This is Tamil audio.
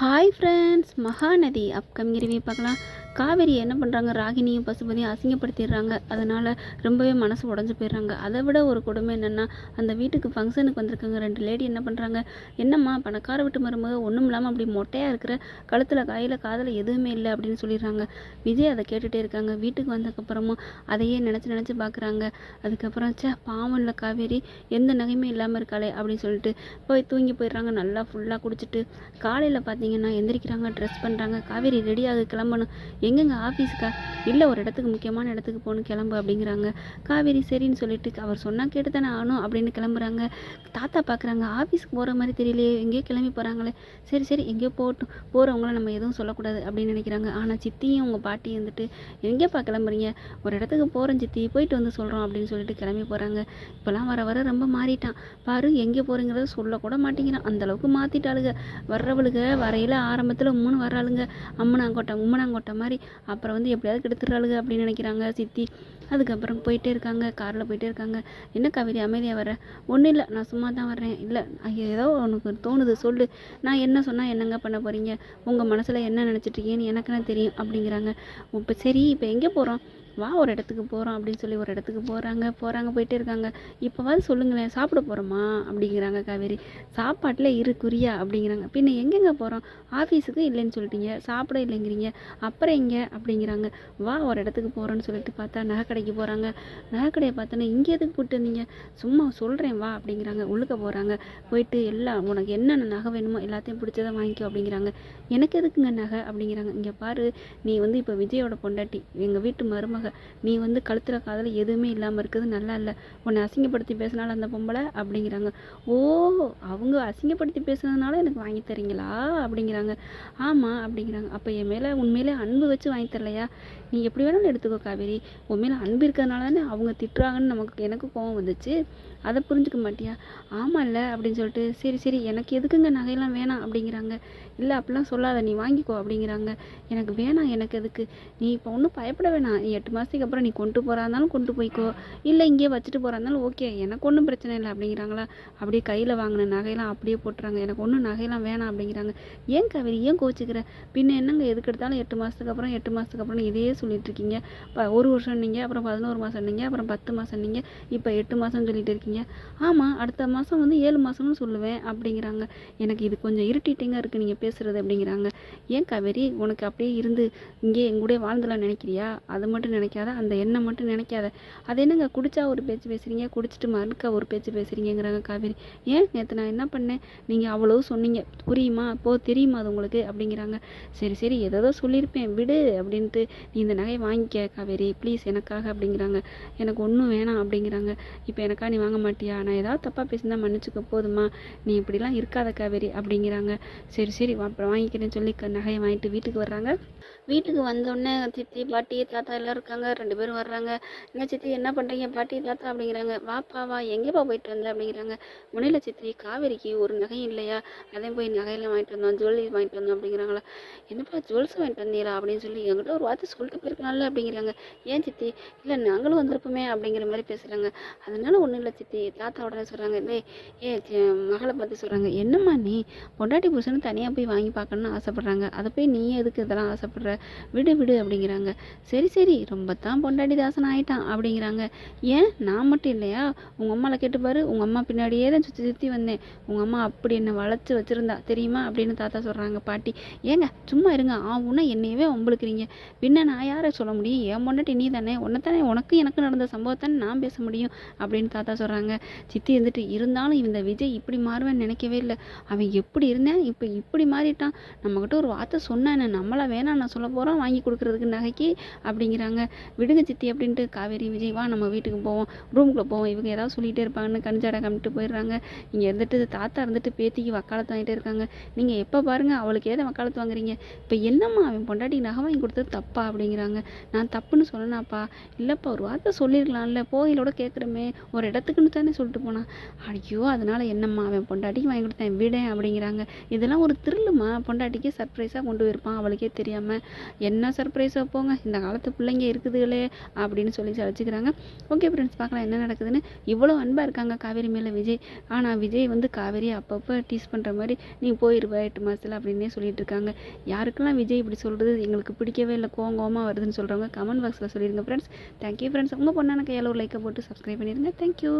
Hi friends Mahanadi upcoming review பார்க்கலாம். காவேரி என்ன பண்ணுறாங்க ராகினியும் பசுபதியும் அசிங்கப்படுத்திடுறாங்க. அதனால் ரொம்பவே மனசு உடஞ்சி போயிடுறாங்க. அதை விட ஒரு கொடுமை என்னென்னா அந்த வீட்டுக்கு ஃபங்க்ஷனுக்கு வந்திருக்காங்க ரெண்டு லேடி என்ன பண்ணுறாங்க என்னம்மா பணக்கார வீட்டு மருமக ஒன்றும் இல்லாமல் அப்படி மொட்டையாக இருக்கிற கழுத்தில் கையில் காதில் எதுவுமே இல்லை அப்படின்னு சொல்லிடுறாங்க. விஜய் அதை கேட்டுகிட்டே இருக்காங்க. வீட்டுக்கு வந்ததுக்கப்புறமும் அதையே நினச்சி நினச்சி பார்க்குறாங்க அதுக்கப்புறம் சே பாவம் இல்லை காவேரி. எந்த நகையுமே இல்லாமல் இருக்காளே அப்படின்னு சொல்லிட்டு போய் தூங்கி போயிடுறாங்க. நல்லா ஃபுல்லாக குடிச்சிட்டு காலையில் பார்த்தீங்கன்னா எந்திரிக்கிறாங்க ட்ரெஸ் பண்ணுறாங்க காவேரி ரெடி கிளம்பணும். எங்கெங்க ஆஃபீஸுக்கா இல்லை ஒரு இடத்துக்கு முக்கியமான இடத்துக்கு போகணும் கிளம்பு அப்படிங்கிறாங்க. காவேரி சரின்னு சொல்லிட்டு அவர் சொன்னால் கேட்டு தானே ஆகணும் அப்படின்னு கிளம்புறாங்க. தாத்தா பார்க்குறாங்க ஆஃபீஸுக்கு போகிற மாதிரி தெரியலையே எங்கேயோ கிளம்பி போகிறாங்களே சரி சரி எங்கேயோ போகட்டும். போகிறவங்கள நம்ம எதுவும் சொல்லக்கூடாது அப்படின்னு நினைக்கிறாங்க. ஆனால் சித்தியும் உங்கள் பாட்டி வந்துட்டு எங்கேப்பா கிளம்புறீங்க? ஒரு இடத்துக்கு போகிறோம் சித்தி. போயிட்டு வந்து சொல்கிறோம் அப்படின்னு சொல்லிட்டு கிளம்பி போகிறாங்க இப்போலாம் வர வர ரொம்ப மாறிட்டான். பாரு எங்கே போகிறீங்கிறத சொல்லக்கூட மாட்டேங்கிறான். அந்த அளவுக்கு மாற்றிட்டாளுங்க வர்றவளுக வரையில் ஆரம்பத்தில் உம்முன்னு வர்றாளுங்க. அம்மனாங்கோட்டை உம்மனாங்கோட்டை மாதிரி அப்புறம் வந்து எப்படியாவது கெடுத்துறாளுங்க அப்படின்னு நினைக்கிறாங்க சித்தி. அதுக்கப்புறம் போயிட்டே இருக்காங்க. காரில் போயிட்டே இருக்காங்க. என்ன கவிதை அமைதியாக வர ஒன்றும் இல்லை. நான் சும்மா தான் வர்றேன். இல்லை ஏதோ உனக்கு தோணுது சொல்லு. நான் என்ன சொன்னால் என்னங்க பண்ண போகிறீங்க உங்கள் மனசில் என்ன நினச்சிட்ருக்கீங்கன்னு எனக்குன்னு தெரியும் அப்படிங்கிறாங்க. இப்போ சரி இப்போ எங்கே போகிறோம் வா ஒரு இடத்துக்கு போகிறோம் அப்படின்னு சொல்லி ஒரு இடத்துக்கு போகிறாங்க போகிறாங்க போயிட்டே இருக்காங்க. இப்போவாது சொல்லுங்களேன் சாப்பிட போகிறோமா அப்படிங்கிறாங்க காவேரி. சாப்பாட்டில் இரு குறியா? அப்படிங்கிறாங்க. பின்ன எங்கெங்கே போகிறோம் ஆஃபீஸுக்கு இல்லைன்னு சொல்லிட்டீங்க. சாப்பிட இல்லைங்கிறீங்க. அப்புறம் எங்கே? அப்படிங்கிறாங்க. வா ஒரு இடத்துக்கு போகிறோன்னு சொல்லிட்டு பார்த்தா நகை கடைக்கு போகிறாங்க நகை கடையை பார்த்தோன்னா இங்கே எதுக்கு கூப்பிட்டு இருந்தீங்க சும்மா சொல்கிறேன் வா அப்படிங்கிறாங்க. உள்ளுக்க போகிறாங்க போயிட்டு எல்லாம் உனக்கு என்னென்ன நகை வேணுமோ எல்லாத்தையும் பிடிச்சதை வாங்கிக்கோ அப்படிங்கிறாங்க. எனக்கு எதுக்குங்க நகை? அப்படிங்கிறாங்க. இங்கே பாரு நீ வந்து இப்போ விஜயோட பொண்டாட்டி எங்கள் வீட்டு மருமக நீ வந்து கழுத்தில் காதில் எதுவுமே இல்லாமல் இருக்கிறது நல்லா இல்லை. உன்னை அசிங்கப்படுத்தி பேசினால அந்த பொம்பளை அப்படிங்கிறாங்க. ஓ அவங்க அசிங்கப்படுத்தி பேசுனதுனால எனக்கு வாங்கி தரீங்களா? அப்படிங்கிறாங்க. ஆமாம் அப்படிங்கிறாங்க. அப்போ என் மேலே உண்மையிலே அன்பு வச்சு வாங்கி தரலையா? நீ எப்படி வேணாலும் எடுத்துக்கோ காவேரி. உன் மேலே அன்பு இருக்கிறதுனால தானே அவங்க திட்டுறாங்கன்னு நமக்கு எனக்கு கோவம் வந்துச்சு. அதை புரிஞ்சுக்க மாட்டியா? ஆமாம்ல அப்படின்னு சொல்லிட்டு சரி சரி எனக்கு எதுக்குங்க நகையெல்லாம் வேணாம்? அப்படிங்கிறாங்க. இல்லை அப்படிலாம் சொல்லாத. நீ வாங்கிக்கோ அப்படிங்கிறாங்க. எனக்கு வேணாம் எனக்கு எதுக்கு? நீ இப்போ ஒன்றும் பயப்பட வேணாம். நீ எட்டு மாதத்துக்கு அப்புறம் நீ கொண்டு போகிறா இருந்தாலும் கொண்டு போய்க்கோ. இல்லை இங்கேயே வச்சுட்டு போகிறா இருந்தாலும் ஓகே எனக்கு ஒன்றும் பிரச்சனை இல்லை அப்படிங்கிறாங்களா? அப்படியே கையில் வாங்கின நகையெல்லாம் அப்படியே போட்டுறாங்க. எனக்கு ஒன்றும் நகையெல்லாம் வேணாம் அப்படிங்கிறாங்க. ஏன் கவிரி ஏன் கோச்சிக்கிற? பின்ன என்னங்க எதுக்கு எடுத்தாலும் எட்டு மாதத்துக்கு அப்புறம் எட்டு மாதத்துக்கு அப்புறம் இதையே சொல்லிட்டு இருக்கீங்க. இப்போ ஒரு வருஷம் நீங்கள் அப்புறம் பதினோரு மாதம் நீங்கள் அப்புறம் பத்து மாதம் நீங்கள் இப்போ எட்டு மாதம் சொல்லிட்டு இருக்கீங்க. ஆமாம் அடுத்த மாதம் வந்து ஏழு மாதம்னு சொல்லுவேன் அப்படிங்கிறாங்க. எனக்கு இது கொஞ்சம் இரிட்டேட்டிங்காக இருக்குது நீங்கள் பேசுகிறது அப்படிங்கிறாங்க. ஏன் காவேரி உனக்கு அப்படியே இருந்து இங்கே எங்க வாழ்ந்துலாம் நினைக்கிறியா? அது மட்டும் நினைக்காத அந்த எண்ணம் மட்டும் நினைக்காத. அது என்னங்க குடிச்சா ஒரு பேச்சு பேசுகிறீங்க குடிச்சிட்டு மறுக்க ஒரு பேச்சு பேசுகிறீங்கிறாங்க காவேரி. ஏன் நேற்று நான் என்ன பண்ணேன்? நீங்கள் அவ்வளோ சொன்னீங்க. புரியுமா? போ தெரியுமா அது உங்களுக்கு? அப்படிங்கிறாங்க. சரி சரி ஏதோ சொல்லியிருப்பேன் விடு அப்படின்ட்டு நீ இந்த நகையை வாங்கிக்க காவேரி. ப்ளீஸ் எனக்காக அப்படிங்கிறாங்க. எனக்கு ஒன்றும் வேணாம் அப்படிங்கிறாங்க. இப்போ எனக்கா நீ வாங்க மாட்டியா? நான் ஏதாவது தப்பாக பேசினா மன்னிச்சுக்க போதுமா? நீ இப்படிலாம் இருக்காத காவேரி அப்படிங்கிறாங்க. சரி சரி வா, அப்புறம் வாங்கிக்கிறேன்னு சொல்லி க- நகையை வாங்கிட்டு வீட்டுக்கு வர்றாங்க. வீட்டுக்கு வந்தோடனே சித்தி பாட்டி தாத்தா எல்லோரும் இருக்காங்க ரெண்டு பேரும் வர்றாங்க. என்ன சித்தி என்ன பண்ணுறீங்க பாட்டி தாத்தா அப்படிங்கிறாங்க. வாப்பா வா எங்கேப்பா போயிட்டு வந்த? அப்படிங்கிறாங்க. முனையில் சித்தி காவேரிக்கு ஒரு நகையும் இல்லையா? அதையும் போய் நகையெல்லாம் வாங்கிட்டு வந்தோம் ஜுவல்லரி வாங்கிட்டு வந்தோம் அப்படிங்கிறாங்களா. என்னப்பா ஜுவல்ஸ் வாங்கிட்டு வந்தீங்களா அப்படின்னு சொல்லி எங்கிட்ட ஒரு வார்த்தை சொல்லிட்டு போயிருக்கலாம்ல அப்படிங்கிறாங்க. ஏன் சித்தி? இல்லை நாங்களும் வந்திருப்போமே அப்படிங்கிற மாதிரி பேசுகிறாங்க அதனால ஒன்றும் இல்லை சித்தி. தாத்தா உடனே சொல்கிறாங்க இல்லை ஏ மகளை பார்த்து சொல்கிறாங்க என்னம்மா நீ? பொண்டாட்டி புருஷன் தனியாக போய் வாங்கி பார்க்கணுன்னு ஆசைப்பட்றாங்க. அதை போய் நீ எதுக்கு இதெல்லாம் ஆசைப்படுற? விடு விடு அப்படிங்கிறாங்க. சரி சரி ரொம்ப நம்ம தான் பொண்டாட்டி தாசன் ஆயிட்டான் அப்படிங்கிறாங்க. ஏன்? நான் மட்டும் இல்லையா? உங்கள் அம்மாவில் கேட்டு பாரு. உங்கள் அம்மா பின்னாடியே தான் சுற்றி சுற்றி வந்தேன். உங்கள் அம்மா அப்படி என்னை வளைச்சி வச்சுருந்தா தெரியுமா? அப்படின்னு தாத்தா சொல்கிறாங்க பாட்டி. ஏங்க சும்மா இருங்க. ஆவுன்னா என்னையவே வம்பளுக்குறீங்க பின்ன நான் யாரை சொல்ல முடியும்? என் பொண்டாட்டி நீ தானே. உன்னை தானே உனக்கு எனக்கு நடந்த சம்பவத்தானே நான் பேச முடியும். அப்படின்னு தாத்தா சொல்கிறாங்க சித்தி இருந்துட்டு இருந்தாலும் இந்த விஜய் இப்படி மாறுவேன்னு நினைக்கவே இல்லை. அவன் எப்படி இருந்தேன்? இப்போ இப்படி மாறிட்டான். நம்மக்கிட்ட ஒரு வார்த்தை சொன்னானே நம்மளா வேணாம் நான் சொல்ல போகிறோம் வாங்கி கொடுக்குறதுக்கு நகைக்கு? அப்படிங்கிறாங்க. விடுங்க சித்தி அப்படின்ட்டு காவேரி விஜய் வா நம்ம வீட்டுக்கு போவோம் ரூமுக்குள்ளே போவோம். இவங்க ஏதாவது சொல்லிகிட்டே இருப்பாங்கன்னு கஞ்சாடை கமிட்டு போயிடுறாங்க. இங்கே இருந்துட்டு தாத்தா இருந்துட்டு பேத்திக்கு வக்காலத்து வாங்கிட்டே இருக்காங்க. நீங்கள் எப்போ பாருங்க அவளுக்கு ஏதோ வக்காலத்து வாங்குறீங்க? இப்போ என்னம்மா அவன் பொண்டாட்டி நகை வாங்கி கொடுத்தது தப்பா அப்படிங்கிறாங்க. நான் தப்புன்னு சொல்லணாப்பா இல்லைப்பா ஒரு வார்த்தை சொல்லியிருக்கலாம்ல போயிலோட கேட்குறமே. ஒரு இடத்துக்குன்னு தானே சொல்லிட்டு போனான் ஐயோ அதனால் என்னம்மா அவன் பொண்டாட்டிக்கு வாங்கி கொடுத்தேன் விடேன் அப்படிங்கிறாங்க. இதெல்லாம் ஒரு த்ரில்லுமா? பொண்டாட்டிக்கு சர்ப்ரைஸாக கொண்டு போயிருப்பான் அவளுக்கே தெரியாமல் என்ன சர்ப்ரைஸாக போங்க? இந்த காலத்து பிள்ளைங்க இருக்கு இருக்குதுகளே அப்படின்னு சொல்லி சலிச்சுக்கிறாங்க. ஓகே ஃப்ரெண்ட்ஸ் பார்க்கலாம் என்ன நடக்குதுன்னு. இவ்வளோ அன்பாக இருக்காங்க காவேரி மேலே விஜய். ஆனால் விஜய் வந்து காவேரி அப்பப்போ டீஸ் பண்ணுற மாதிரி நீ போயிருவ எட்டு மாதத்தில் அப்படின்னே சொல்லிட்டு இருக்காங்க. யாருக்கெல்லாம் விஜய் இப்படி சொல்கிறது எங்களுக்கு பிடிக்கவே இல்லை. கோவமா வருதுன்னு சொல்கிறவங்க கமெண்ட் பாக்ஸில் சொல்லிடுங்க ஃப்ரெண்ட்ஸ் தேங்க்யூ ஃப்ரெண்ட்ஸ் உங்கள் பொண்ணான கையால் ஒரு லைக்கை போட்டு சப்ஸ்கிரைப் பண்ணிடுங்க தேங்க்யூ